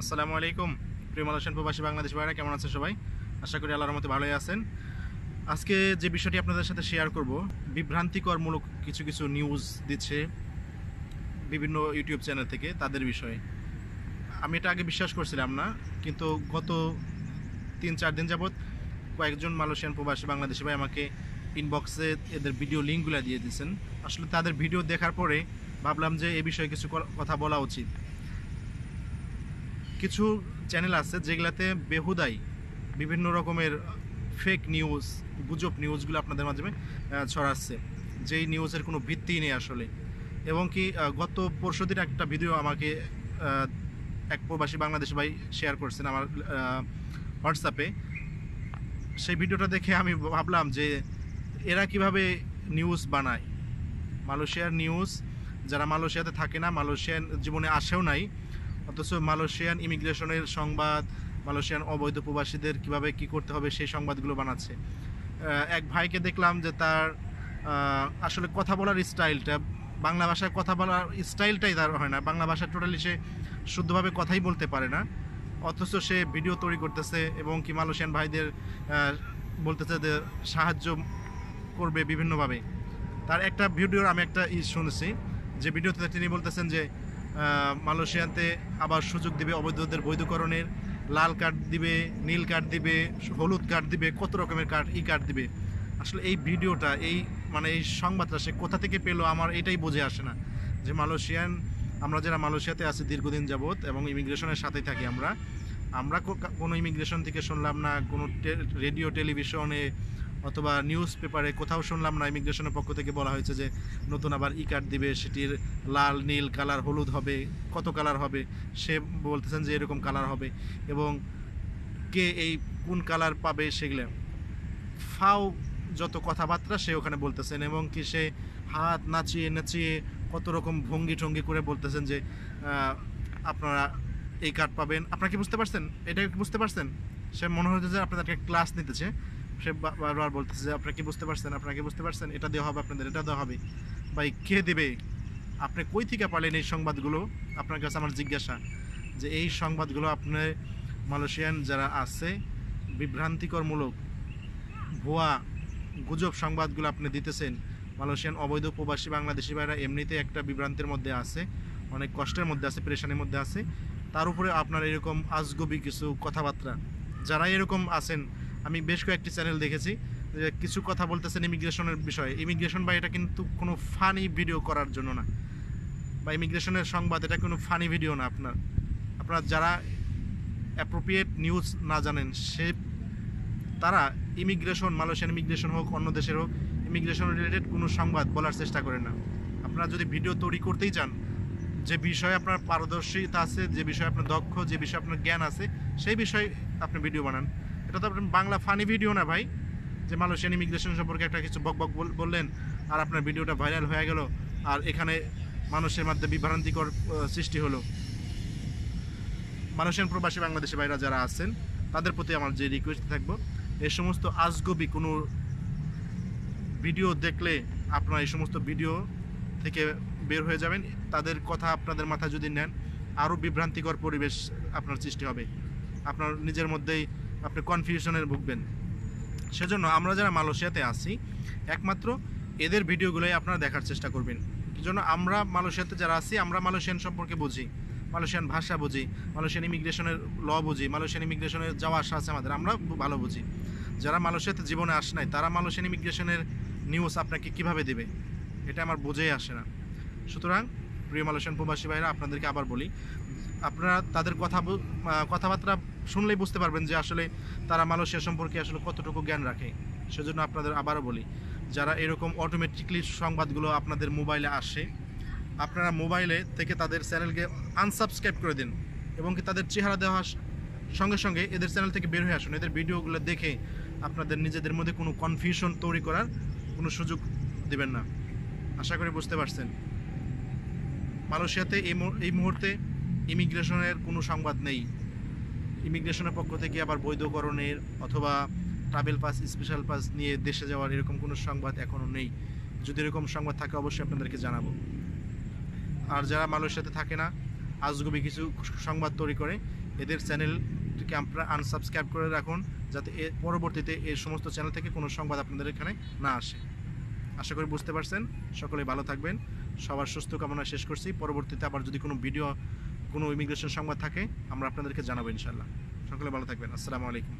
আসসালামু আলাইকুম। প্রিয় মালয়েশিয়ান প্রবাসী বাংলাদেশ ভাইরা, কেমন আছেন সবাই? আশা করি আল্লাহর মতো ভালোই আছেন। আজকে যে বিষয়টি আপনাদের সাথে শেয়ার করব, বিভ্রান্তিকরমূলক কিছু কিছু নিউজ দিচ্ছে বিভিন্ন ইউটিউব চ্যানেল থেকে তাদের বিষয়ে। আমি এটা আগে বিশ্বাস করছিলাম না, কিন্তু গত তিন চার দিন যাবৎ কয়েকজন মালয়েশিয়ান প্রবাসী বাংলাদেশি ভাই আমাকে ইনবক্সে এদের ভিডিও লিঙ্কগুলো দিয়ে দিয়েছেন। আসলে তাদের ভিডিও দেখার পরে ভাবলাম যে এ বিষয়ে কিছু কথা বলা উচিত। কিছু চ্যানেল আছে যেগুলাতে বেহুদাই বিভিন্ন রকমের ফেক নিউজ গুজব নিউজগুলো আপনাদের মাধ্যমে ছড়াচ্ছে। যেই নিউজের কোনো ভিত্তি নেই আসলে। এবং কি গত পরশু দিন একটা ভিডিও আমাকে এক প্রবাসী বাংলাদেশ ভাই শেয়ার করছেন আমার হোয়াটসঅ্যাপে সেই ভিডিওটা দেখে আমি ভাবলাম যে এরা কীভাবে নিউজ বানায়? মালয়েশিয়ার নিউজ যারা মালয়েশিয়াতে থাকে না, মালয়েশিয়ান জীবনে আসেও নাই অথচ মালয়েশিয়ান ইমিগ্রেশনের সংবাদ, মালয়েশিয়ান অবৈধ প্রবাসীদের কীভাবে কি করতে হবে সেই সংবাদগুলো বানাচ্ছে। এক ভাইকে দেখলাম যে তার আসলে কথা বলার স্টাইলটা, বাংলা ভাষায় কথা বলার স্টাইলটাই তার হয় না। বাংলা ভাষায় টোটালি সে শুদ্ধভাবে কথাই বলতে পারে না। অথচ সে ভিডিও তৈরি করতেছে এবং কি মালয়েশিয়ান ভাইদের বলতেছে যে সাহায্য করবে বিভিন্নভাবে। তার একটা ভিডিওর আমি একটা ই শুনেছি, যে ভিডিওতে তিনি বলতেছেন যে মালয়েশিয়াতে আবার সুযোগ দিবে অবৈধদের বৈধকরণের। লাল কার্ড দিবে, নীল কার্ড দিবে, হলুদ কার্ড দিবে, কত রকমের কার্ড ই কার্ড দিবে। আসলে এই ভিডিওটা, এই মানে এই সংবাদটা সে কোথা থেকে পেল আমার এটাই বোঝে আসে না। যে মালয়েশিয়ান, আমরা যারা মালয়েশিয়াতে আছি দীর্ঘদিন যাবৎ এবং ইমিগ্রেশনের সাথেই থাকি আমরা আমরা কোনো ইমিগ্রেশন থেকে শুনলাম না, কোনো রেডিও, টেলিভিশনে অথবা নিউজ পেপারে কোথাও শুনলাম না ইমিগ্রেশনের পক্ষ থেকে বলা হয়েছে যে নতুন আবার ই কার্ড দিবে, সেটির লাল, নীল কালার হলুদ হবে, কত কালার হবে, সে বলতেছেন যে এরকম কালার হবে এবং কে এই কোন কালার পাবে সেগুলো। ফাও যত কথাবার্তা সে ওখানে বলতেছেন এবং কি সে হাত নাচিয়ে নাচিয়ে কত রকম ভঙ্গি টঙ্গি করে বলতেছেন যে আপনারা এই কার্ড পাবেন। আপনারা কি বুঝতে পারছেন? এটা বুঝতে পারছেন? সে মনে হচ্ছে যে আপনাদেরকে ক্লাস নিতেছে। সে বারবার বলতেছে যে আপনারা কি বুঝতে পারছেন? আপনারা কি বুঝতে পারছেন? এটা দেওয়া হবে আপনাদের, এটা দেওয়া হবে। ভাই, কে দেবে? আপনি কই থেকে পারলেন এই সংবাদগুলো? আপনার কাছে আমার জিজ্ঞাসা যে এই সংবাদগুলো আপনি মালয়েশিয়ান যারা আছে, বিভ্রান্তিকরমূলক ভুয়া গুজব সংবাদগুলো আপনি দিতেছেন। মালয়েশিয়ান অবৈধ প্রবাসী বাংলাদেশি ভাইরা এমনিতে একটা বিভ্রান্তির মধ্যে আছে, অনেক কষ্টের মধ্যে আছে, প্রেশানের মধ্যে আছে। তার উপরে আপনার এরকম আজগবি কিছু কথাবার্তা, যারা এরকম আছেন আমি বেশ কয়েকটি চ্যানেল দেখেছি কিছু কথা বলতেছেন ইমিগ্রেশনের বিষয়ে। ইমিগ্রেশন বা এটা কিন্তু কোনো ফানি ভিডিও করার জন্য না। বা ইমিগ্রেশনের সংবাদ, এটা কোনো ফানি ভিডিও না আপনার। আপনার যারা অ্যাপ্রোপ্রিয়েট নিউজ না জানেন, সে তারা ইমিগ্রেশন মালয়েশিয়ান ইমিগ্রেশন হোক, অন্য দেশের হোক ইমিগ্রেশন রিলেটেড কোনো সংবাদ বলার চেষ্টা করেন না। আপনারা যদি ভিডিও তৈরি করতেই চান, যে বিষয়ে আপনার পারদর্শিতা আছে, যে বিষয়ে আপনার দক্ষ, যে বিষয়ে আপনার জ্ঞান আছে, সেই বিষয়ে আপনি ভিডিও বানান। এটা তো বাংলা ফানি ভিডিও না ভাই? যে মালয়েশিয়ান ইমিগ্রেশন সম্পর্কে একটা কিছু বক বক বললেন, আর আপনার ভিডিওটা ভাইরাল হয়ে গেল, আর এখানে মানুষের মধ্যে বিভ্রান্তিকর সৃষ্টি হলো। মালয়েশিয়ান প্রবাসী বাংলাদেশি ভাইরা যারা আছেন, তাদের প্রতি আমার যে রিকোয়েস্ট থাকব এই সমস্ত আজগবি কোনো ভিডিও দেখলে আপনারা এই সমস্ত ভিডিও থেকে বের হয়ে যাবেন। তাদের কথা আপনাদের মাথায় যদি নেন, আরও বিভ্রান্তিকর পরিবেশ আপনার সৃষ্টি হবে। আপনার নিজের মধ্যেই আপনি কনফিউশনের ভুগবেন। সেজন্য আমরা যারা মালয়েশিয়াতে আছি, একমাত্র এদের ভিডিওগুলোই আপনারা দেখার চেষ্টা করবেন। জন্য আমরা মালয়েশিয়াতে যারা আছি, আমরা মালয়েশিয়ান সম্পর্কে বুঝি, মালয়েশিয়ান ভাষা বুঝি, মালয়েশিয়ান ইমিগ্রেশনের ল বুঝি, মালয়েশিয়ান ইমিগ্রেশনের যাওয়া আসা আছে আমাদের, আমরা ভালো বুঝি। যারা মালয়েশিয়াতে জীবনে আসে নাই, তারা মালয়েশিয়ান ইমিগ্রেশনের নিউজ আপনাকে কীভাবে দেবে? এটা আমার বোঝেই আসে না। সুতরাং, প্রিয় মালয়েশিয়ান প্রবাসী ভাইরা, আপনাদেরকে আবার বলি আপনারা তাদের কথা কথাবার্তা শুনলেই বুঝতে পারবেন যে আসলে তারা মালয়েশিয়া সম্পর্কে আসলে কতটুকু জ্ঞান রাখে। সেজন্য আপনাদের আবারও বলি, যারা এরকম অটোমেটিকলি সংবাদগুলো আপনাদের মোবাইলে আসে, আপনারা মোবাইলে থেকে তাদের চ্যানেলকে আনসাবস্ক্রাইব করে দিন এবং কি তাদের চেহারা দেওয়ার সঙ্গে সঙ্গে এদের চ্যানেল থেকে বের হয়ে আসুন। এদের ভিডিওগুলো দেখে আপনাদের নিজেদের মধ্যে কোনো কনফিউশন তৈরি করার কোনো সুযোগ দেবেন না। আশা করি বুঝতে পারছেন। মালয়েশিয়াতে এই মুহূর্তে ইমিগ্রেশনের কোনো সংবাদ নেই। ইমিগ্রেশনের পক্ষ থেকে আবার বৈধকরণের অথবা ট্রাভেল পাস, স্পেশাল পাস নিয়ে দেশে যাওয়ার এরকম কোনো সংবাদ এখনও নেই। যদি এরকম সংবাদ থাকে, অবশ্যই আপনাদেরকে জানাব। আর যারা মালয়েশিয়াতে থাকে না, আজগুবি কিছু সংবাদ তৈরি করে। এদের চ্যানেলটিকে আপনারা আনসাবস্ক্রাইব করে রাখুন, যাতে এ পরবর্তীতে এই সমস্ত চ্যানেল থেকে কোনো সংবাদ আপনাদের এখানে না আসে। আশা করি বুঝতে পারছেন। সকলে ভালো থাকবেন। সবার সুস্থ কামনা শেষ করছি। পরবর্তীতে আবার যদি কোনো ভিডিও কোনো ইমিগ্রেশন সংবাদ থাকে আমরা আপনাদেরকে জানাব ইনশাল্লাহ সকলে ভালো থাকবেন। আসসালামু আলাইকুম।